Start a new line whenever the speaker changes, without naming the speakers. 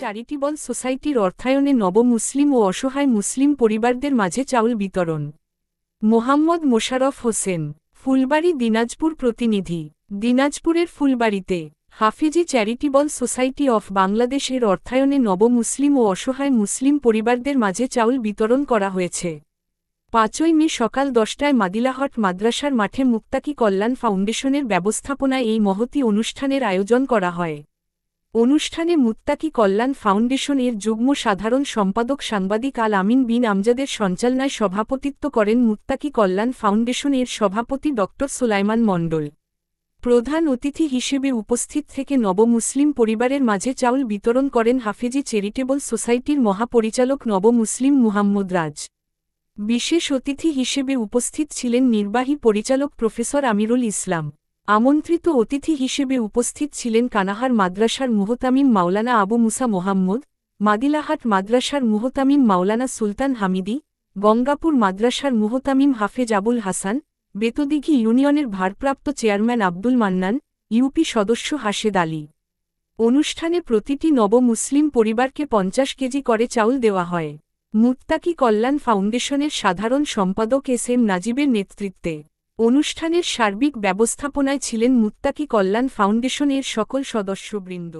Charitable সোসাইটির অর্থায়নে নব মুসলিম ও অসহায় মুসলিম পরিবারদের মাঝে চাউল বিতরণ। মোহাম্মদ মোশারফ হোসেন, ফুলবাড়ি দিনাজপুর প্রতিনিধি, দিনাজপুরের ফুলবাড়িতে, হাফিজি চ্যারিটেবল সোসাইটি অফ বাংলাদেশের অর্থায়নে নব মুসলিম ও অসহায় মুসলিম পরিবারদের মাঝে চাউল বিতরণ করা হয়েছে। পাঁচই মে সকাল দশটায় মাদিলাহট মাদ্রাসার মাঠে মুক্তাকি কল্যাণ ফাউন্ডেশনের ব্যবস্থাপনায় এই মহতি অনুষ্ঠানের আয়োজন করা হয়। অনুষ্ঠানে মুত্তাকি কল্যাণ ফাউন্ডেশন এর যুগ্ম সাধারণ সম্পাদক সাংবাদিক আল আমিন বিন আমজাদের সঞ্চালনায় সভাপতিত্ব করেন মুত্তাকি কল্যাণ ফাউন্ডেশন এর সভাপতি ড সুলাইমান মণ্ডল। প্রধান অতিথি হিসেবে উপস্থিত থেকে নব মুসলিম পরিবারের মাঝে চাউল বিতরণ করেন হাফেজি চ্যারিটেবল সোসাইটির মহাপরিচালক নব মুসলিম মুহাম্মদ রাজ। বিশেষ অতিথি হিসেবে উপস্থিত ছিলেন নির্বাহী পরিচালক প্রফেসর আমিরুল ইসলাম। আমন্ত্রিত অতিথি হিসেবে উপস্থিত ছিলেন কানাহার মাদ্রাসার মুহতামিম মাওলানা আবু মুসা মোহাম্মদ, মাদিলাহাট মাদ্রাসার মুহতামিম মাওলানা সুলতান হামিদি, গঙ্গাপুর মাদ্রাসার মুহতামিম হাফেজ আবুল হাসান, বেতদিঘি ইউনিয়নের ভারপ্রাপ্ত চেয়ারম্যান আব্দুল মান্নান, ইউপি সদস্য হাশেদ আলী। অনুষ্ঠানে প্রতিটি নব মুসলিম পরিবারকে পঞ্চাশ কেজি করে চাউল দেওয়া হয়। মুত্তাকি কল্যাণ ফাউন্ডেশনের সাধারণ সম্পাদক এস এম নাজিবের নেতৃত্বে অনুষ্ঠানের সার্বিক ব্যবস্থাপনায় ছিলেন মুত্তাকি কল্যাণ ফাউন্ডেশনের সকল সদস্যবৃন্দ।